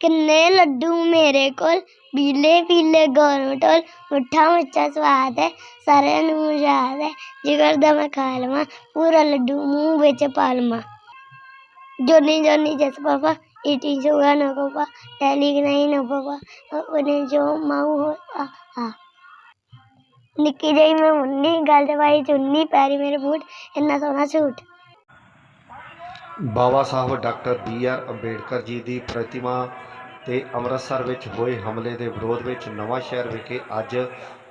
ਕਿੰਨੇ ਲੱਡੂ ਮੇਰੇ ਕੋਲ ਪੀਲੇ ਪੀਲੇ ਗੋਰਮਟੋਲ ਮਿੱਠਾ ਮਿੱਠਾ ਸਵਾਦ ਹੈ ਸਾਰਿਆਂ ਨੂੰ ਯਾਦ ਹੈ ਜਿਗਰ ਦਾ ਮੈਂ ਖਾ ਲਵਾਂ ਪੂਰਾ ਲੱਡੂ ਮੂੰਹ ਵਿੱਚ ਪਾ ਲਵਾਂ ਜੋਨੀ ਜੋਨੀ ਜਸ ਪਾਪਾ ਇਟੀ ਜੋਗਾ ਨਾ ਪਾਪਾ ਟੈਲੀ ਨਹੀਂ ਨਾ ਪਾਪਾ ਉਹਨੇ ਜੋ ਮਾਉ ਹੋ ਆ ਆ ਨਿੱਕੀ ਜਿਹੀ ਮੈਂ ਮੁੰਨੀ ਗੱਲ ਤੇ ਪਾਈ ਚੁੰਨੀ ਪੈਰੀ ਮੇਰੇ ਬੂਟ ਇੰਨਾ ਸੋਹਣਾ suit Baba Sahib doctor B R Ambedkar ji ਦੀ ਪ੍ਰਤਿਮਾ ਤੇ ਅੰਮ੍ਰਿਤਸਰ ਵਿੱਚ ਹੋਏ ਹਮਲੇ ਦੇ ਵਿਰੋਧ ਵਿੱਚ ਨਵਾਂ ਸ਼ਹਿਰ ਵਿਖੇ ਅੱਜ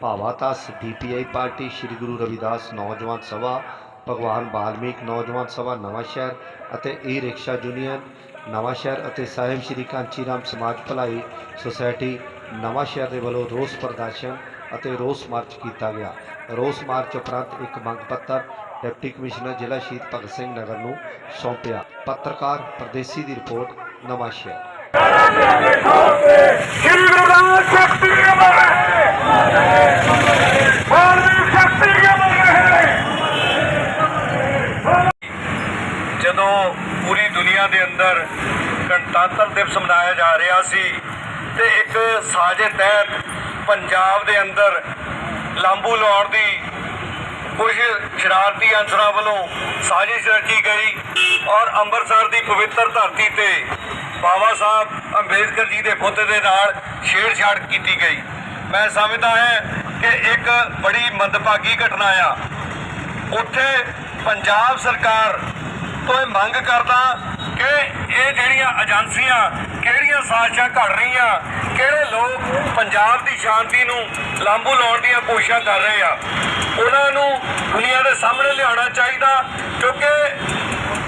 ਭਾਵਾਤਸ ਡੀਪੀਆਈ ਪਾਰਟੀ ਸ੍ਰੀ ਗੁਰੂ ਰਵਿਦਾਸ ਨੌਜਵਾਨ ਸਭਾ, ਭਗਵਾਨ ਬਾਲਮੀਕ ਨੌਜਵਾਨ ਸਭਾ, ਨਵਾਂ ਸ਼ਹਿਰ ਅਤੇ ਈ ਰਿਕਸ਼ਾ ਯੂਨੀਅਨ, ਨਵਾਂ ਸ਼ਹਿਰ ਅਤੇ ਸਾਹਿਬ ਸ੍ਰੀ ਕਾਂਚੀ ਰਾਮ ਸਮਾਜ ਭਲਾਈ ਸੁਸਾਇਟੀ ਨਵਾਂ ਸ਼ਹਿਰ ਦੇ ਵੱਲੋਂ ਰੋਸ ਪ੍ਰਦਰਸ਼ਨ ਅਤੇ ਰੋਸ ਮਾਰਚ ਕੀਤਾ ਗਿਆ। ਰੋਸ ਮਾਰਚ ਉਪਰੰਤ ਇੱਕ ਮੰਗ ਪੱਤਰ ਡਿਪਟੀ ਕਮਿਸ਼ਨਰ ਜ਼ਿਲ੍ਹਾ ਸ਼ਹੀਦ ਭਗਤ ਸਿੰਘ ਨਗਰ ਨੂੰ ਸੌਂਪਿਆ। ਪੱਤਰਕਾਰ ਪਰਦੇਸੀ ਦੀ ਰਿਪੋਰਟ, ਨਵਾਂ ਸ਼ਹਿਰ। ਸ਼੍ਰੀ ਗੁਰੂ ਨਾਨਕ ਸ਼ਕਤੀ ਅਮਰ ਹੈ ਵਾਲਮੀਕ ਸ਼ਕਤੀ ਅਮਰ ਹੈ ਜਦੋਂ ਪੂਰੀ ਦੁਨੀਆ ਦੇ ਅੰਦਰ ਗਣਤੰਤਰ ਦਿਵਸ ਮਨਾਇਆ ਜਾ ਰਿਹਾ ਸੀ ਤੇ ਇੱਕ ਸਾਜ਼ੇ ਤਹਿਤ ਪੰਜਾਬ ਦੇ ਅੰਦਰ ਲਾਂਬੂ ਲਾਉਣ ਦੀ ਕੁਝ ਸ਼ਰਾਰਤੀ ਅੰਸਰਾਂ ਵੱਲੋਂ ਸਾਜ਼ਿਸ਼ ਰਚੀ ਗਈ ਔਰ ਅੰਮ੍ਰਿਤਸਰ ਦੀ ਪਵਿੱਤਰ ਧਰਤੀ ਤੇ ਬਾਬਾ ਸਾਹਿਬ ਅੰਬੇਦਕਰ ਜੀ ਦੇ ਬੁੱਤ ਦੇ ਨਾਲ ਛੇੜਛਾੜ ਕੀਤੀ ਗਈ। ਮੈਂ ਸਮਝਦਾ ਹਾਂ ਕਿ ਇੱਕ ਬੜੀ ਮੰਦਭਾਗੀ ਘਟਨਾ ਆ। ਉੱਥੇ ਪੰਜਾਬ ਸਰਕਾਰ ਤੋਂ ਇਹ ਮੰਗ ਕਰਦਾ ਕਿ ਇਹ ਜਿਹੜੀਆਂ ਏਜੰਸੀਆਂ ਕਿਹੜੀਆਂ ਸਾਜ਼ਿਸ਼ਾਂ ਘੜ ਰਹੀਆਂ, ਕਿਹੜੇ ਲੋਕ ਪੰਜਾਬ ਦੀ ਸ਼ਾਂਤੀ ਨੂੰ ਲਾਂਬੂ ਲਾਉਣ ਦੀਆਂ ਕੋਸ਼ਿਸ਼ਾਂ ਕਰ ਰਹੇ ਆ, ਉਹਨਾਂ ਨੂੰ ਦੁਨੀਆ ਦੇ ਸਾਹਮਣੇ ਲਿਆਉਣਾ ਚਾਹੀਦਾ ਕਿਉਂਕਿ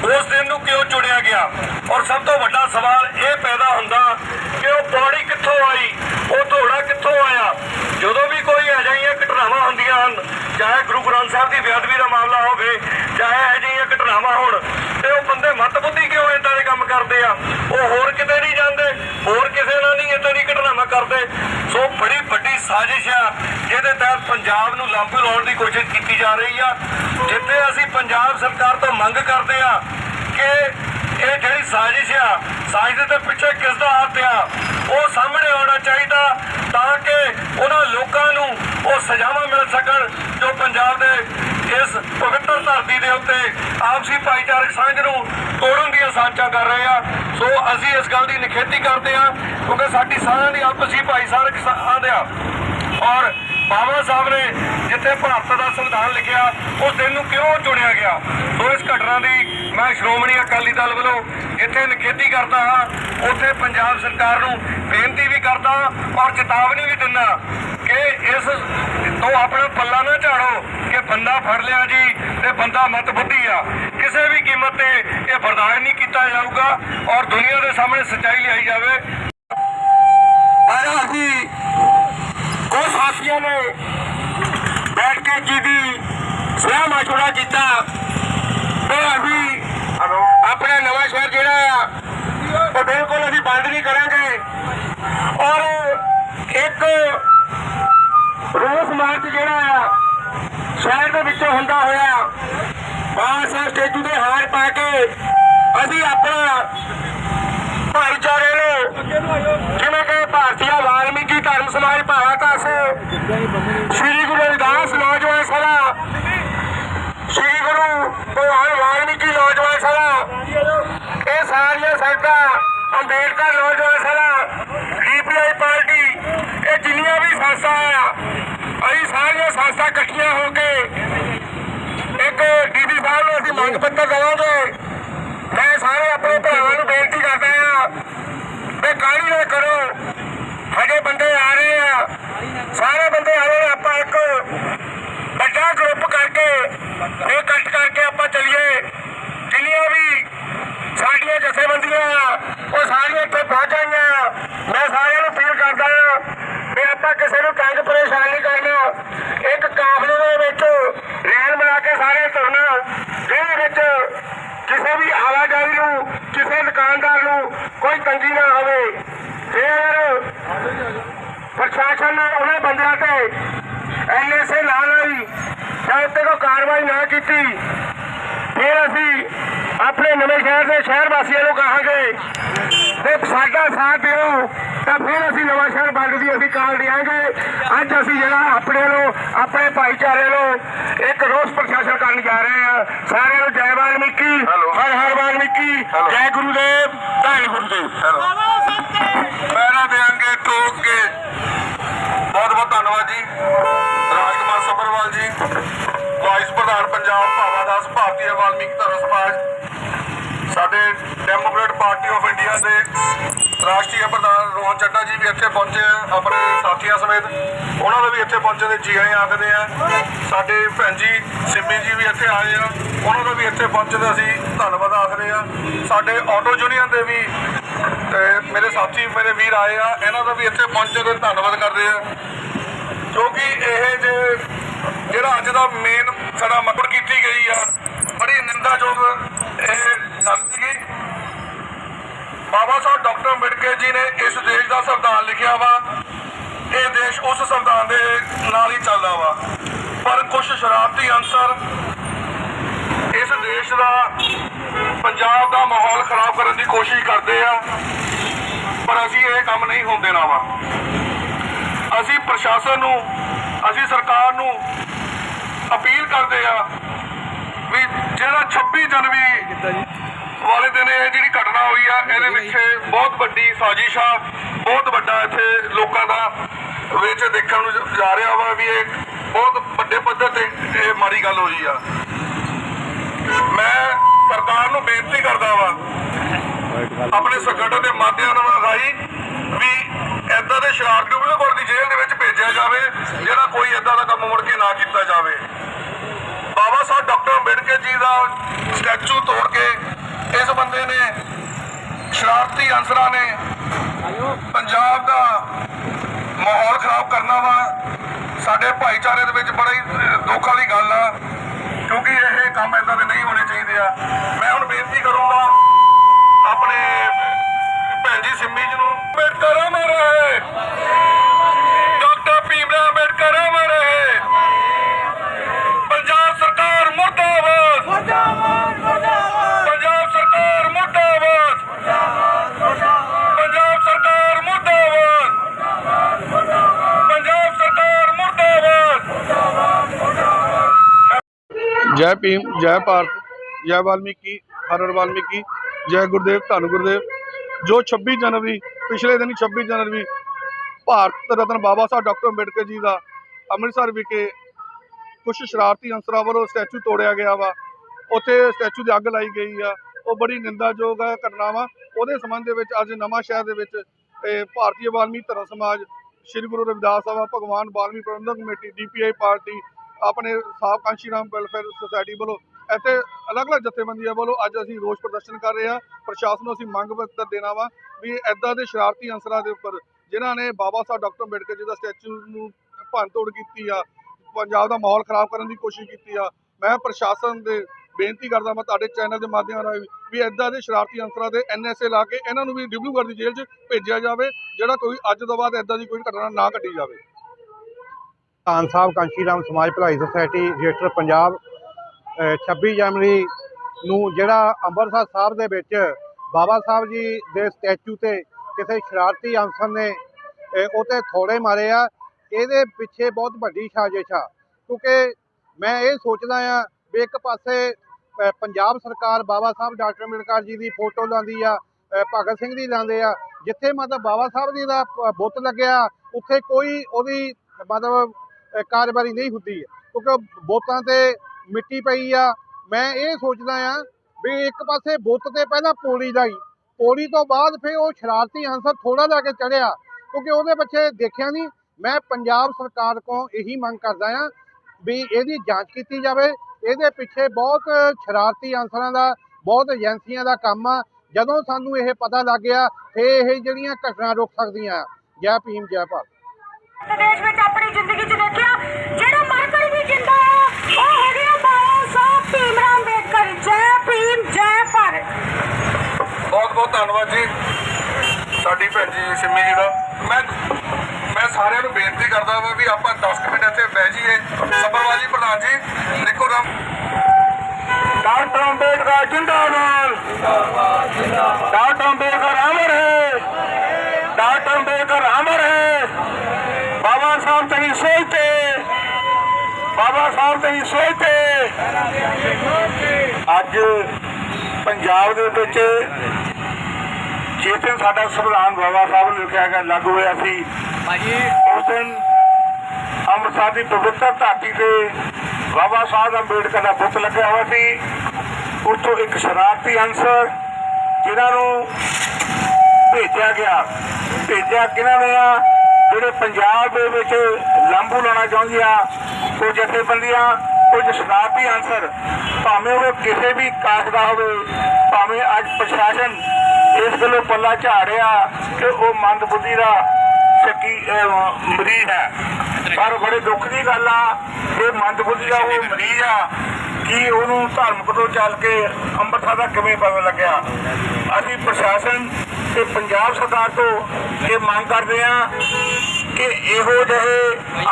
ਉਸ ਦਿਨ ਨੂੰ ਕਿਉਂ ਚੁਣਿਆ ਗਿਆ? ਔਰ ਸਭ ਤੋਂ ਵੱਡਾ ਸਵਾਲ ਇਹ ਪੈਦਾ ਹੁੰਦਾ ਕਿ ਉਹ ਪੌੜੀ ਕਿੱਥੋਂ ਆਈ? ਉਹ ਧੋੜਾ ਕਿੱਥੋਂ ਆਇਆ? ਜਦੋਂ ਵੀ ਕੋਈ ਅਜਿਹੀਆਂ ਘਟਨਾਵਾਂ ਹੁੰਦੀਆਂ ਹਨ, ਚਾਹੇ ਗੁਰੂ ਗ੍ਰੰਥ ਸਾਹਿਬ ਦੀ ਬੇਅਦਬੀ ਦਾ ਮਾਮਲਾ ਹੋਵੇ, ਚਾਹੇ ਅਜਿਹੀਆਂ ਘਟਨਾਵਾਂ ਹੋਣ ਤੇ ਉਹ ਬੰਦੇ ਮਤਬੁੱਧੀ ਕਿਉਂ ਏਦਾਂ ਦੇ ਕੰਮ ਕਰਦੇ ਆ ਉਹ ਹੋਰ ਕਿਤੇ ਨਹੀਂ ਜਾਂਦੇ ਹੋਰ ਕਿਸੇ ਨਾਲ ਨਹੀਂ ਏਦਾਂ ਦੀ ਘਟਨਾਵਾਂ ਕਰਦੇ ਸੋ ਬੜੀ ਵੱਡੀ ਸਾਜ਼ਿਸ਼ ਆ ਜਿਹਦੇ ਤਹਿਤ ਪੰਜਾਬ ਨੂੰ ਲਾਂਬੂ ਲਾਉਣ ਦੀ ਕੋਸ਼ਿਸ਼ ਕੀਤੀ ਜਾ ਰਹੀ ਆ। ਜਿੱਥੇ ਅਸੀਂ ਪੰਜਾਬ ਸਰਕਾਰ ਤੋਂ ਮੰਗ ਕਰਦੇ ਆ ਕਿ ਇਹ ਜਿਹੜੀ ਸਾਜ਼ਿਸ਼ ਆ, ਸਾਜ਼ਿਸ਼ ਦੇ ਪਿੱਛੇ ਕਿਸ ਦਾ ਹੱਥ ਆ, ਉਹ ਸਾਹਮਣੇ ਆਉਣਾ ਚਾਹੀਦਾ ਤਾਂ ਕਿ ਉਹਨਾਂ ਲੋਕਾਂ ਨੂੰ ਉਹ ਸਜ਼ਾਵਾਂ ਮਿਲ ਸਕਣ ਜੋ ਪੰਜਾਬ ਦੇ ਇਸ ਪਵਿੱਤਰ ਧਰਤੀ ਦੇ ਉੱਤੇ ਆਪਸੀ ਭਾਈਚਾਰਕ ਸਾਂਝ ਨੂੰ ਤੋੜਨ ਦੀਆਂ ਸਾਂਝਾਂ ਕਰ ਰਹੇ ਆ। ਸੋ ਅਸੀਂ ਇਸ ਗੱਲ ਦੀ ਨਿਖੇਧੀ ਕਰਦੇ ਆ ਕਿਉਂਕਿ ਸਾਡੀ ਸਾਰਿਆਂ ਦੀ ਆਪਸੀ ਭਾਈਚਾਰਕ ਸਾਂਝ ਆ। ਔਰ ਬਾਬਾ ਸਾਹਿਬ ਨੇ ਜਿੱਥੇ ਭਾਰਤ ਦਾ ਸੰਵਿਧਾਨ ਲਿਖਿਆ, ਉਸ ਦਿਨ ਨੂੰ ਕਿਉਂ ਚੁਣਿਆ ਗਿਆ? ਸੋ ਇਸ ਘਟਨਾ ਦੀ ਮੈਂ ਸ਼੍ਰੋਮਣੀ ਅਕਾਲੀ ਦਲ ਵੱਲੋਂ ਜਿੱਥੇ ਨਿਖੇਧੀ ਕਰਦਾ ਹਾਂ। ਉੱਥੇ ਪੰਜਾਬ ਸਰਕਾਰ ਨੂੰ ਬੇਨਤੀ ਵੀ ਕਰਦਾ ਔਰ ਚੇਤਾਵਨੀ ਵੀ ਦਿੰਦਾ ਕਿ ਇਸ ਤੋਂ ਆਪਣਾ ਪੱਲਾ ਨਾ ਝਾੜੋ ਕਿ ਬੰਦਾ ਫੜ ਲਿਆ ਜੀ ਤੇ ਬੰਦਾ ਮਤ ਬੁੱਧੀ ਆ। ਕਿਸੇ ਵੀ ਕੀਮਤ ਤੇ ਇਹ ਬਰਦਾਸ਼ਤ ਨਹੀਂ ਕੀਤਾ ਜਾਊਗਾ ਔਰ ਦੁਨੀਆ ਦੇ ਸਾਹਮਣੇ ਸੱਚਾਈ ਲਿਆਈ ਜਾਵੇ। ਪਰ ਅਸੀਂ ਕੁਝ ਸਾਥੀਆਂ ਨੇ ਬੈਠ ਕੇ ਜੀ ਦੀ ਸਲਾਹ ਮਸ਼ਵਰਾ ਕੀਤਾ। ਤੇ ਅਸੀਂ ਆਪਣਾ ਨਵਾਂ ਸ਼ਹਿਰ ਜਿਹੜਾ ਆ, ਉਹ ਬਿਲਕੁਲ ਅਸੀਂ ਬੰਦ ਨਹੀਂ ਕਰਾਂਗੇ। ਔਰ ਇੱਕ ਰੋਸ ਮਾਰਚ ਜਿਹੜਾ ਆ, ਸ਼ਹਿਰ ਦੇ ਵਿੱਚੋਂ ਹੁੰਦਾ ਹੋਇਆ ਬਾਹਰ ਸਾਹਿਬ ਸਟੇਜੂ ਦੇ ਹਾਰ ਪਾ ਕੇ ਅਸੀਂ ਆਪਣਾ ਭਾਈਚਾਰੇ ਨੂੰ ਜਿਵੇਂ ਕਿ ਭਾਰਤੀਆ ਵਾਲਮੀਕੀ ਧਰਮ ਸਮਾਜ ਭਾਰਤ ਸ੍ਰੀ ਗੁਰੂ ਰਵਿਦਾਸ ਨੌਜਵਾਨ ਸਭਾ ਸ੍ਰੀ ਗੁਰੂ ਭਗਵਾਨ ਵਾਲਮੀਕੀ ਨੌਜਵਾਨ ਸਭਾ ਇਹ ਸਾਰੀਆਂ ਸੰਗਤਾਂ ਅੰਬੇਡਕਰ ਨੌਜਵਾਨ ਸਭਾ ਡੀਪੀਆਈ ਪਾਰਟੀ ਇਹ ਜਿੰਨੀਆਂ ਵੀ ਸੰਸਥਾ ਅਸੀਂ ਸਾਰੀਆਂ ਸੰਸਥਾ ਇਕੱਠੀਆਂ ਹੋ ਕੇ ਇੱਕ ਡੀਡੀ ਸਾਹਿਬ ਨੂੰ ਅਸੀਂ ਮੰਗ ਪੱਤਰ ਦੇਵਾਂਗੇ। ਮੈਂ ਸਾਰੇ ਆਪਣੇ ਭਰਾਵਾਂ ਨੂੰ ਬੇਨਤੀ ਕਰਦਾ ਆ ਤੇ ਕਾਹਲੀ ਨਾ ਕਰੋ। ਹਜੇ ਬੰਦੇ ਆ ਰਹੇ ਆ। ਸਾਰੇ ਬੰਦੇ ਆ ਰਹੇ ਆ, ਆਪਾਂ ਇੱਕ ਵੱਡਾ ਗਰੁੱਪ ਕਰਕੇ ਇਹ ਇਕੱਠ ਕਰਕੇ ਆਪਾਂ ਚੱਲੀਏ। ਜਿੰਨੀਆਂ ਵੀ ਸਾਡੀਆਂ ਜਥੇਬੰਦੀਆਂ ਆ ਉਹ ਸਾਰੀਆਂ ਇੱਥੇ ਪਹੁੰਚ ਤੰਗੀ ਨਾ ਹੋਵੇ। ਫਿਰ ਪ੍ਰਸ਼ਾਸਨ ਨੇ ਉਹਨਾਂ ਬੰਦਿਆਂ ਤੇ ਐਨਐਸਏ ਲਾ ਲਈ, ਜਾਂ ਉੱਤੇ ਕੋਈ ਕਾਰਵਾਈ ਨਾ ਕੀਤੀ, ਫਿਰ ਅਸੀਂ ਆਪਣੇ ਨਵੇਂ ਸ਼ਹਿਰ ਦੇ ਸ਼ਹਿਰ ਵਾਸੀਆਂ ਨੂੰ ਕਹਾਂਗੇ ਤੇ ਸਾਡਾ ਸਾਥ ਦਿਓ। ਤਾਂ ਫਿਰ ਅਸੀਂ ਨਵਾਂ ਸ਼ਹਿਰ ਬੰਦ ਦੀ ਅਸੀਂ ਕਾਲ ਦਿਆਂਗੇ ਅੱਜ ਅਸੀਂ ਜਿਹੜਾ ਆਪਣੇ ਨੂੰ ਆਪਣੇ ਭਾਈਚਾਰੇ ਨੂੰ ਇੱਕ ਰੋਸ ਪ੍ਰਸ਼ਾਸਨ ਕਰਨ ਜਾ ਰਹੇ ਆ ਸਾਰਿਆਂ ਨੂੰ ਜੈ ਵਾਲਮੀਕੀ ਹਰ ਹਰ ਵਾਲਮੀਕੀ ਜੈ ਗੁਰੂਦੇਵ ਧੰਨ ਗੁਰੂਦੇਵ। ਪਹਿਰਾ ਦੇਾਂਗੇ ਸਮੇਤ ਉਹਨਾਂ ਦਾ ਵੀ ਇੱਥੇ ਪਹੁੰਚੇ ਦੇ ਜੀ ਆਏ ਆਖਦੇ ਆ। ਸਾਡੇ ਭੈਣ ਜੀ, ਸਿੰਮੀ ਜੀ ਵੀ ਇੱਥੇ ਆਏ ਆ। ਉਹਨਾਂ ਦਾ ਵੀ ਇੱਥੇ ਪਹੁੰਚੇ ਦੇ ਅਸੀਂ ਧੰਨਵਾਦ ਆਖਦੇ ਆ। ਸਾਡੇ ਆਟੋ ਯੂਨੀਅਨ ਦੇ ਵੀ, ਤੇ ਮੇਰੇ ਸਾਥੀ, ਮੇਰੇ ਵੀਰ ਆਏ ਆ। ਇਹਨਾਂ ਦਾ ਵੀ ਇੱਥੇ ਪਹੁੰਚੇ ਦੇ ਧੰਨਵਾਦ ਕਰਦੇ ਆ। ਕਿਉਂਕਿ ਇਹ ਜੇ, ਜਿਹੜਾ ਅੱਜ ਦਾ ਮੇਨ ਸਾਡਾ ਮਕੜ ਕੀਤੀ ਗਈ ਆ, ਬੜੀ ਨਿੰਦਾਯੋਗ ਇਹ ਗੱਲ ਸੀਗੀ। ਬਾਬਾ ਸਾਹਿਬ, ਡਾਕਟਰ ਅੰਬੇਡਕਰ ਜੀ ਨੇ ਇਸ ਦੇਸ਼ ਦਾ ਸੰਵਿਧਾਨ ਲਿਖਿਆ ਵਾ। ਇਹ ਦੇਸ਼ ਉਸ ਸੰਵਿਧਾਨ ਦੇ ਨਾਲ ਹੀ ਚੱਲਦਾ ਵਾ। ਪਰ ਕੁਝ ਸ਼ਰਾਰਤੀ ਅੰਸਰ ਇਸ ਦੇਸ਼ ਦਾ, ਪੰਜਾਬ ਦਾ ਮਾਹੌਲ ਖਰਾਬ ਕਰਨ ਦੀ ਕੋਸ਼ਿਸ਼ ਕਰਦੇ ਆ, ਪਰ ਅਸੀਂ ਇਹ ਕੰਮ ਨਹੀਂ ਹੋਣ ਦੇਣਾ ਵਾ। ਅਸੀਂ ਪ੍ਰਸ਼ਾਸਨ ਨੂੰ, ਅਸੀਂ ਸਰਕਾਰ ਨੂੰ ਅਪੀਲ ਕਰਦੇ ਆ ਵੀ ਜਿਹੜਾ 26 ਜਨਵਰੀ ਵਾਲੇ ਦਿਨ ਇਹ ਜਿਹੜੀ ਘਟਨਾ ਹੋਈ ਆ ਇਹਦੇ ਵਿੱਚ ਬਹੁਤ ਵੱਡੀ ਸਾਜ਼ਿਸ਼ ਆ ਬਹੁਤ ਵੱਡਾ ਇੱਥੇ ਲੋਕਾਂ ਦਾ ਵਿੱਚ ਦੇਖਣ ਨੂੰ ਜਾ ਰਿਹਾ ਵਾ ਵੀ ਇਹ ਬਹੁਤ ਵੱਡੇ ਪੱਧਰ ਤੇ ਇਹ ਮਾੜੀ ਗੱਲ ਹੋਈ ਆ। ਮੈਂ ਸਰਕਾਰ ਨੂੰ ਬੇਨਤੀ ਕਰਦਾ ਵਾ ਆਪਣੇ ਸੰਗਠਨ ਦੇ ਮਾਧਿਅਮ ਰਾਹੀਂ ਵੀ ਐਦਾਂ ਦੇ ਸ਼ਰਾਰਤੀ ਬਿਲਕੁਲ ਦੀ ਜੇਲ੍ਹ ਦੇ ਵਿੱਚ ਭੇਜਿਆ ਜਾਵੇ ਜਿਹੜਾ ਕੋਈ ਐਦਾਂ ਦਾ ਕੰਮ ਮੁੜ ਕੇ ਨਾ ਕੀਤਾ ਜਾਵੇ। ਬਾਬਾ ਸਾਹਿਬ ਡਾਕਟਰ ਅੰਬੇਡਕਰ ਜੀ ਦਾ ਸਟੈਚੂ ਤੋੜ ਕੇ ਇਸ ਬੰਦੇ ਨੇ ਸ਼ਰਾਰਤੀ ਅਨਸਰਾਂ ਨੇ ਪੰਜਾਬ ਦਾ ਮਾਹੌਲ ਖਰਾਬ ਕਰਨਾ ਵਾ। ਸਾਡੇ ਭਾਈਚਾਰੇ ਦੇ ਵਿੱਚ ਬੜਾ ਹੀ ਦੁੱਖ ਵਾਲੀ ਗੱਲ ਆ, ਕਿਉਂਕਿ ਇਹ ਕੰਮ ਐਦਾਂ ਦੇ ਨਹੀਂ ਹੋਣੇ ਚਾਹੀਦੇ ਆ। ਮੈਂ ਹੁਣ ਬੇਨਤੀ ਕਰੂੰਗਾ ਆਪਣੇ ਭੈਣ ਜੀ ਸਿੰਮੀ ਜੀ ਨੂੰ। ਅੰਬੇਡਕਰ ਅਮਰ ਰਹੇ ਡਾਕਟਰ ਜੈ ਭੀਮ, ਜੈ ਭਾਰਤ, ਜੈ ਵਾਲਮੀਕੀ, ਹਰ ਵਾਲਮੀਕੀ, ਜੈ ਗੁਰਦੇਵ, ਧੰਨ ਗੁਰਦੇਵ। ਜੋ 26 ਜਨਵਰੀ, ਪਿਛਲੇ ਦਿਨ 26 ਜਨਵਰੀ, ਭਾਰਤ ਰਤਨ ਬਾਬਾ ਸਾਹਿਬ ਡਾਕਟਰ ਅੰਬੇਡਕਰ ਜੀ ਦਾ ਅੰਮ੍ਰਿਤਸਰ ਵਿਖੇ ਕੁਝ ਸ਼ਰਾਰਤੀ ਅੰਸਰਾਂ ਵੱਲੋਂ ਸਟੈਚੂ ਤੋੜਿਆ ਗਿਆ ਵਾ। ਉੱਥੇ ਸਟੈਚੂ ਦੀ ਅੱਗ ਲਾਈ ਗਈ ਆ। ਉਹ ਬੜੀ ਨਿੰਦਾਯੋਗ ਘਟਨਾ ਵਾ ਉਹਦੇ ਸੰਬੰਧ ਦੇ ਵਿੱਚ ਅੱਜ ਨਵਾਂ ਸ਼ਹਿਰ ਦੇ ਵਿੱਚ ਭਾਰਤੀ ਵਾਲਮੀ ਧਰਮ ਸਮਾਜ, ਸ੍ਰੀ ਗੁਰੂ ਰਵਿਦਾਸ ਸਭਾ ਭਗਵਾਨ ਵਾਲਮੀ ਪ੍ਰਬੰਧਕ ਕਮੇਟੀ ਡੀਪੀਆਈ ਪਾਰਟੀ ਆਪਣੇ ਸਾਫ਼ ਕਾਂਸ਼ੀ ਰਾਮ ਵੈਲਫੇਅਰ ਸੁਸਾਇਟੀ ਵੱਲੋਂ ਇੱਥੇ ਅਲੱਗ-ਅਲੱਗ ਜਥੇਬੰਦੀਆਂ ਵੱਲੋਂ ਅੱਜ ਅਸੀਂ ਰੋਸ ਪ੍ਰਦਰਸ਼ਨ ਕਰ ਰਹੇ ਹਾਂ। ਪ੍ਰਸ਼ਾਸਨ ਨੂੰ ਅਸੀਂ ਮੰਗ ਪੱਤਰ ਦੇਣਾ ਵਾ ਵੀ ਐਦਾਂ ਦੇ ਸ਼ਰਾਰਤੀ ਅੰਸਰਾਂ ਦੇ ਉੱਪਰ ਜਿਨ੍ਹਾਂ ਨੇ ਬਾਬਾ ਸਾਹਿਬ ਡਾਕਟਰ ਅੰਬੇਡਕਰ ਜੀ ਦਾ ਸਟੈਚੂ ਨੂੰ ਭੰਨ ਤੋੜ ਕੀਤੀ ਆ, ਪੰਜਾਬ ਦਾ ਮਾਹੌਲ ਖਰਾਬ ਕਰਨ ਦੀ ਕੋਸ਼ਿਸ਼ ਕੀਤੀ ਆ, ਮੈਂ ਪ੍ਰਸ਼ਾਸਨ ਦੇ ਬੇਨਤੀ ਕਰਦਾ ਮੈਂ ਤੁਹਾਡੇ ਚੈਨਲ ਦੇ ਮਾਧਿਅਮ ਰਾਹੀਂ ਵੀ ਐਦਾਂ ਦੇ ਸ਼ਰਾਰਤੀ ਅੰਸਰਾਂ ਦੇ ਐਨਐਸਏ ਲਾ ਕੇ ਇਹਨਾਂ ਨੂੰ ਵੀ ਡਿਬਲੂਗੜ੍ਹ ਦੀ ਜੇਲ੍ਹ 'ਚ ਭੇਜਿਆ ਜਾਵੇ, ਜਿਹੜਾ ਕੋਈ ਅੱਜ ਤੋਂ ਬਾਅਦ ਐਦਾਂ ਦੀ ਕੋਈ ਘਟਨਾ ਨਾ ਘਟੀ ਜਾਵੇ। ਧਾਨ ਸਾਹਿਬ ਕਾਂਸ਼ੀ ਰਾਮ ਸਮਾਜ ਭਲਾਈ ਸੁਸਾਇਟੀ ਰਜਿਸਟਰ ਪੰਜਾਬ ਅ, 26 ਜਨਵਰੀ ਨੂੰ ਜਿਹੜਾ ਅੰਮ੍ਰਿਤਸਰ ਸਾਹਿਬ ਦੇ ਵਿੱਚ ਬਾਬਾ ਸਾਹਿਬ ਜੀ ਦੇ ਸਟੈਚੂ ਤੇ ਕਿਸੇ ਸ਼ਰਾਰਤੀ ਅਨਸਰ ਨੇ ਅ, ਉਹ ਤੇ ਥੋੜੇ ਮਾਰੇ ਆ ਇਹਦੇ ਪਿੱਛੇ ਬਹੁਤ ਵੱਡੀ ਸਾਜ਼ਿਸ਼ ਆ। ਕਿਉਂਕਿ ਮੈਂ ਇਹ ਸੋਚਦਾ ਆ ਵੀ ਇੱਕ ਪਾਸੇ ਪੰਜਾਬ ਸਰਕਾਰ ਬਾਬਾ ਸਾਹਿਬ ਡਾਕਟਰ ਅੰਬੇਡਕਰ ਜੀ ਦੀ ਫੋਟੋ ਲਾਉਂਦੀ ਆ ਭਗਤ ਸਿੰਘ ਦੀ ਲਾਉਂਦੇ ਆ ਜਿੱਥੇ ਮਤਲਬ ਬਾਬਾ ਸਾਹਿਬ ਜੀ ਦਾ ਬੁੱਤ ਲੱਗਿਆ ਉੱਥੇ ਕੋਈ ਉਹਦੀ ਮਤਲਬ ਕਾਰਵਾਈ ਨਹੀਂ ਹੁੰਦੀ ਕਿਉਂਕਿ ਬੋਤਾਂ ਤੇ ਮਿੱਟੀ ਪਈ ਆ। ਮੈਂ ਇਹ ਸੋਚਦਾ ਆ ਵੀ ਇੱਕ ਪਾਸੇ ਬੁੱਤ ਤੇ ਪਹਿਲਾਂ ਪੌੜੀ ਲਾਈ। ਪੌੜੀ ਤੋਂ ਬਾਅਦ ਫਿਰ ਉਹ ਸ਼ਰਾਰਤੀ ਅਨਸਰ ਥੋੜਾ ਲਾ ਕੇ ਚੜਿਆ ਕਿਉਂਕਿ ਉਹਦੇ ਪਿੱਛੇ ਦੇਖਿਆ ਨਹੀਂ, ਮੈਂ ਪੰਜਾਬ ਸਰਕਾਰ ਕੋਲ ਇਹੀ ਮੰਗ ਕਰਦਾ ਆ ਵੀ ਇਹਦੀ ਜਾਂਚ ਕੀਤੀ ਜਾਵੇ। ਇਹਦੇ ਪਿੱਛੇ ਬਹੁਤ ਸ਼ਰਾਰਤੀ ਅਨਸਰਾਂ ਦਾ, ਬਹੁਤ ਏਜੰਸੀਆਂ ਦਾ ਕੰਮ ਆ। ਜਦੋਂ ਸਾਨੂੰ ਇਹ ਪਤਾ ਲੱਗ ਗਿਆ, ਫਿਰ ਇਹ ਜਿਹੜੀਆਂ ਘਟਨਾ ਰੁਕ ਸਕਦੀਆਂ। ਜੈ ਭੀਮ, ਜੈ ਭਾਰਤ। ਦੇਸ਼ ਵਿੱਚ ਆਪਣੀ ਜ਼ਿੰਦਗੀ ਬਹੁਤ ਬਹੁਤ ਧੰਨਵਾਦ ਜੀ। ਸਾਡੀ ਭੈਣ ਜੀ ਸ਼ਿਮੀ ਜੀ ਦਾ। ਮੈਂ ਮੈਂ ਸਾਰਿਆਂ ਨੂੰ ਬੇਨਤੀ ਕਰਦਾ ਵਾਂ ਵੀ ਆਪਾਂ 10 ਮਿੰਟ ਇੱਥੇ ਬਹਿ ਜਾਈਏ। ਸਭਰਵਾਲੀ ਪ੍ਰਧਾਨ ਜੀ ਲਿਖੋ ਰਾਮ ਅਮਰ ਹੈ। ਡਾਕਟਰ ਅੰਬੇਡਕਰ ਅਮਰ ਹੈ। ਬਾਬਾ ਸਾਹਿਬ ਤੇਰੀ ਸੋਚਤੇ ਬਾਬਾ ਸਾਹਿਬ ਤੇਰੀ ਸੋਚਤੇ ਅੱਜ ਪੰਜਾਬ ਦੇ ਵਿੱਚ ਚੇਤਨ ਸਾਡਾ ਸੰਵਿਧਾਨ ਬਾਬਾ ਸਾਹਿਬ ਨੇ ਲਿਖਿਆ ਗਿਆ ਲਾਗੂ ਹੋਇਆ ਸੀ। ਉਸ ਦਿਨ ਅੰਮ੍ਰਿਤਸਰ ਦੀ ਪਵਿੱਤਰ ਧਰਤੀ ਤੇ ਬਾਬਾ ਸਾਹਿਬ ਅੰਬੇਡਕਰ ਦਾ ਬੁੱਤ ਲੱਗਿਆ ਹੋਇਆ ਸੀ। ਉੱਥੋਂ ਇੱਕ ਸ਼ਰਾਰਤੀ ਅੰਸਰ ਜਿਨ੍ਹਾਂ ਨੂੰ ਭੇਜਿਆ ਗਿਆ। ਭੇਜਿਆ ਕਿਹਨਾਂ ਨੇ ਆ? ਜਿਹੜੇ ਪੰਜਾਬ ਦੇ ਵਿੱਚ ਲਾਂਬੂ ਲਾਉਣਾ ਚਾਹੁੰਦੀਆਂ ਕੁਝ ਜਥੇਬੰਦੀਆਂ ਕੁਝ ਸ਼ਰਾਰਤੀ ਅੰਸਰ ਭਾਵੇਂ ਉਹ ਕਿਸੇ ਵੀ ਕਾਸ ਦਾ ਹੋਵੇ, ਭਾਵੇਂ ਅੱਜ ਪ੍ਰਸ਼ਾਸਨ ਇਸ ਗੱਲੋਂ ਪੱਲਾ ਝਾੜਿਆ ਕਿ ਉਹ ਮੰਦਬੁੱਧੀ ਦਾ ਸ਼ੱਕੀ ਮਰੀਜ਼ ਹੈ। ਪਰ ਬੜੇ ਦੁੱਖ ਦੀ ਗੱਲ ਆ ਕਿ ਮੰਦਬੁੱਧੀ ਦਾ ਉਹ ਮਰੀਜ਼ ਆ, ਕਿ ਉਹਨੂੰ ਧਰਮਕ ਤੋਂ ਚੱਲ ਕੇ ਅੰਮ੍ਰਿਤਸਰ ਦਾ ਕਿਵੇਂ ਪਤਾ ਲੱਗਿਆ? ਅਸੀਂ ਪ੍ਰਸ਼ਾਸਨ ਤੇ ਪੰਜਾਬ ਸਰਕਾਰ ਤੋਂ ਇਹ ਮੰਗ ਕਰਦੇ ਆ ਕਿ ਇਹੋ ਜਿਹੇ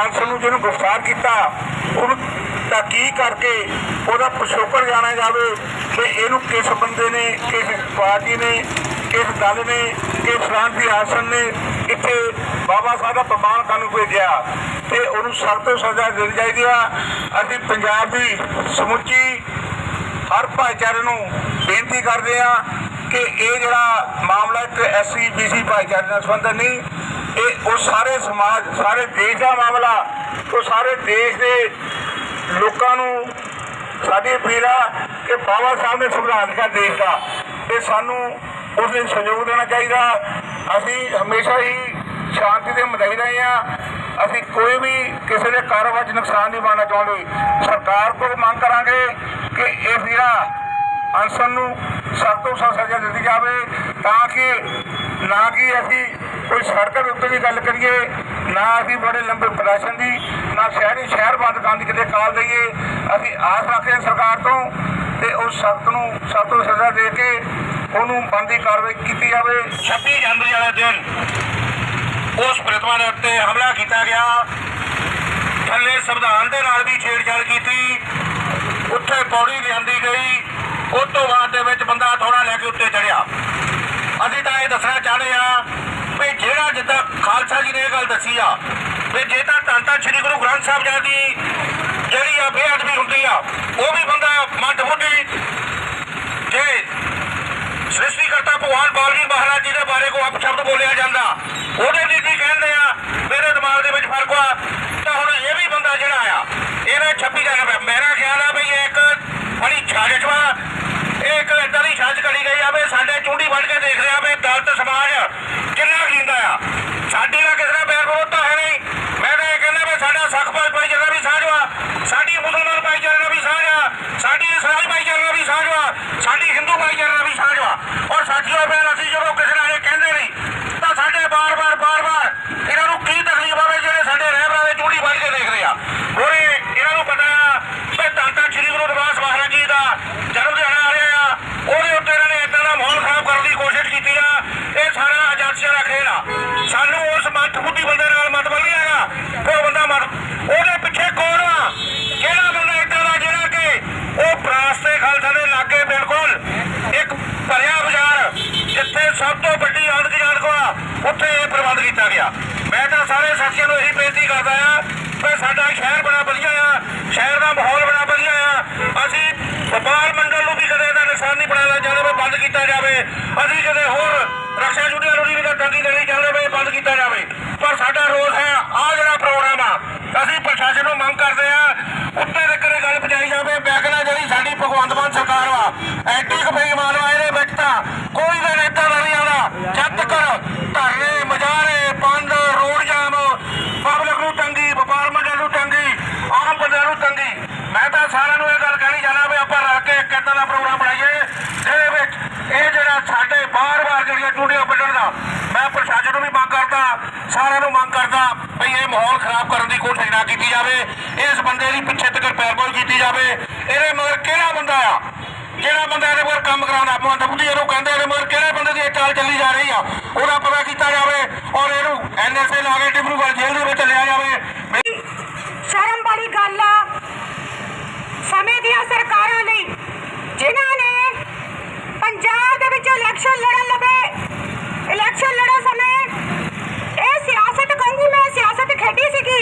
ਅੰਸ ਨੂੰ ਜਿਹਨੂੰ ਗ੍ਰਿਫਤਾਰ ਕੀਤਾ, ਉਹਨੂੰ ਕੀ ਕਰਕੇ ਉਹਦਾ ਪਿਛੋਕੜ ਜਾਣਿਆ ਜਾਵੇ ਕਿ ਇਹਨੂੰ ਕਿਸ ਬੰਦੇ ਨੇ, ਕਿਸ ਪਾਰਟੀ ਨੇ, ਕਿਸ ਦਲ ਨੇ, ਕਿਸ ਸ਼ਾਂਤੀ ਆਸਨ ਨੇ ਇੱਥੇ ਬਾਬਾ ਸਾਹਿਬ ਦਾ ਪ੍ਰਮਾਣ ਕਰਨ ਭੇਜਿਆ ਤੇ ਉਹਨੂੰ ਸਖਤ ਸਜ਼ਾ ਦੇਣੀ ਚਾਹੀਦੀ ਆ। ਅਸੀਂ ਪੰਜਾਬ ਦੀ ਸਮੁੱਚੀ ਹਰ ਭਾਈਚਾਰੇ ਨੂੰ ਬੇਨਤੀ ਕਰਦੇ ਆ ਕਿ ਇਹ ਜਿਹੜਾ ਮਾਮਲਾ ਇੱਕ ਐਸਸੀ ਬੀਸੀ ਭਾਈਚਾਰੇ ਨਾਲ ਸੰਬੰਧਿਤ ਨਹੀਂ, ਇਹ ਉਹ ਸਾਰੇ ਸਮਾਜ, ਸਾਰੇ ਦੇਸ਼ ਦਾ ਮਾਮਲਾ, ਉਹ ਸਾਰੇ ਦੇਸ਼ ਦੇ ਲੋਕਾਂ ਨੂੰ ਸਾਡੀ ਅਪੀਲ ਆ ਕਿ ਬਾਬਾ ਸਾਹਿਬ ਨੇ ਸੰਵਿਧਾਨ ਦਾ ਦੇਸ਼ ਦਾ ਤੇ ਸਾਨੂੰ ਉਸ ਦੇ ਸਹਿਯੋਗ ਦੇਣਾ ਚਾਹੀਦਾ। ਅਸੀਂ ਹਮੇਸ਼ਾ ਹੀ ਸ਼ਾਂਤੀ ਦੇ ਮਦਈ ਰਹੇ ਆ ਅਸੀਂ ਕੋਈ ਵੀ ਕਿਸੇ ਦੇ ਕਾਰੋਬਾਰ 'ਚ ਨੁਕਸਾਨ ਨਹੀਂ ਪਾਉਣਾ ਚਾਹੁੰਦੇ। ਸਰਕਾਰ ਕੋਲ ਮੰਗ ਕਰਾਂਗੇ ਕਿ ਇਹ ਵੀਰਾ ਅਨਸਰ ਨੂੰ ਸਖਤ ਤੋਂ ਸਖਤ ਸਜ਼ਾ ਦਿੱਤੀ ਜਾਵੇ, ਤਾਂ ਕਿ ਨਾ ਕਿ ਅਸੀਂ ਕੋਈ ਸੜਕ ਦੇ ਉੱਤੇ ਦੀ ਗੱਲ ਕਰੀਏ ਨਾ ਅਸੀਂ ਬੜੇ ਲੰਬੇ ਪ੍ਰਦਰਸ਼ਨ ਦੀ, ਨਾ ਸ਼ਹਿਰੀ ਸ਼ਹਿਰ ਬੰਦ ਕਰਨ ਦੀ ਕਿਤੇ ਕਾਲ ਦਈਏ। ਅਸੀਂ ਆਸ ਰੱਖਦੇ ਸਰਕਾਰ ਤੋਂ ਤੇ ਉਹ ਸਖਤ ਨੂੰ ਸਖਤ ਤੋਂ ਸਜ਼ਾ ਦੇ ਕੇ ਉਹਨੂੰ ਬੰਦੀ ਕਾਰਵਾਈ ਕੀਤੀ ਜਾਵੇ। 26 ਜਨਵਰੀ ਵਾਲੇ ਦਿਨ ਉਸ ਪ੍ਰਤਿਮਾ ਦੇ ਉੱਤੇ ਹਮਲਾ ਕੀਤਾ ਗਿਆ। ਥੱਲੇ ਸੰਵਿਧਾਨ ਦੇ ਨਾਲ ਵੀ ਛੇੜਛਾੜ ਕੀਤੀ। ਉੱਥੇ ਪੌੜੀ ਲਿਆਂਦੀ ਗਈ। ਉਸ ਤੋਂ ਬਾਅਦ ਦੇ ਵਿੱਚ ਬੰਦਾ ਥੋੜਾ ਲੈ ਕੇ ਉੱਤੇ ਚੜਿਆ ਅਸੀਂ ਤਾਂ ਇਹ ਦੱਸਣਾ ਚਾਹਦੇ ਆ ਵੀ ਜਿਹੜਾ ਖਾਲਸਾ ਜੀ ਨੇ ਇਹ ਗੱਲ ਦੱਸੀ ਆ ਵੀ ਜੇ ਤਾਂ ਧੰਨ ਸ੍ਰੀ ਗੁਰੂ ਗ੍ਰੰਥ ਸਾਹਿਬ ਜੀ ਦੀ ਜਿਹੜੀ ਆ ਬੇਅਦਬੀ ਹੁੰਦੀ ਆ, ਉਹ ਵੀ ਬੰਦਾ ਮੰਦ ਬੁੱਧੀ ਜੇ ਸ੍ਰਿਸ਼ਟੀਕਰਤਾ ਭਗਵਾਨ ਬਾਲਮੀਕ ਮਹਾਰਾਜ ਜੀ ਦੇ ਬਾਰੇ ਕੋ ਅਪਸ਼ਬਦ ਬੋਲਿਆ ਜਾਂਦਾ, ਉਹਦੇ ਲਈ ਕੀ ਕਹਿੰਦੇ ਆ, ਮੇਰੇ ਦਿਮਾਗ ਦੇ ਵਿੱਚ ਫ਼ਰਕ ਆ, ਤਾਂ ਹੁਣ ਇਹ ਵੀ ਬੰਦਾ ਜਿਹੜਾ ਆ, ਇਹਨੇ 26 ਜਨਮ ਮੇਰਾ ਖਿਆਲ ਆ ਵੀ ਇਹ ਇੱਕ ਬੜੀ ਸਾਜ਼ਿਸ਼ ਵਾ, ਇਹ ਇੱਕ ਏਦਾਂ ਦੀ ਸਾਜ਼ਿਸ਼ ਕਰੀ ਗਈ ਆ ਵੀ ਸਾਡੇ ਚੁੰਡੀ ਵੱਢ ਕੇ ਦੇਖ ਰਿਹਾ ਵੀ ਦਲਤ ਸਮਾਜ ਜਾਵੇ, ਇਸ ਬੰਦੇ ਦੀ ਪਿੱਛੇ ਤੱਕ ਪੈਰਵਾਈ ਕੀਤੀ ਜਾਵੇ, ਇਹਦੇ ਮਗਰ ਕਿਹੜਾ ਬੰਦਾ ਆ? ਜਿਹੜਾ ਬੰਦਾ ਇਹਦੇ ਕੋਲ ਕੰਮ ਕਰਾਉਂਦਾ ਆਪਾਂ ਡਬਲੀ ਇਹਨੂੰ ਕਹਿੰਦੇ ਇਹਦੇ ਮਗਰ ਕਿਹੜੇ ਬੰਦੇ ਦੀ ਚਾਲ ਚੱਲੀ ਜਾ ਰਹੀ ਆ? ਉਹਦਾ ਪਤਾ ਕੀਤਾ ਜਾਵੇ ਔਰ ਇਹਨੂੰ ਐਨਐਸਏ ਲਾ ਕੇ ਡਿਬਰੂਗੜ੍ਹ ਜੇਲ੍ਹ ਦੇ ਵਿੱਚ ਲਿਆ ਜਾਵੇ। ਸ਼ਰਮ ਵਾਲੀ ਗੱਲ ਆ। ਸਮੇਂ ਦੀਆਂ ਸਰਕਾਰਾਂ ਲਈ ਜਿਨ੍ਹਾਂ ਨੇ ਪੰਜਾਬ ਦੇ ਵਿੱਚ ਇਲੈਕਸ਼ਨ ਲੜਨ ਲੱਗੇ ਇਲੈਕਸ਼ਨ ਲੜਨ ਸਮੇਂ ਇਹ ਸਿਆਸਤ ਕਹੂੰਗੀ ਮੈਂ ਸਿਆਸਤ ਖੇਡੀ ਸੀਗੀ।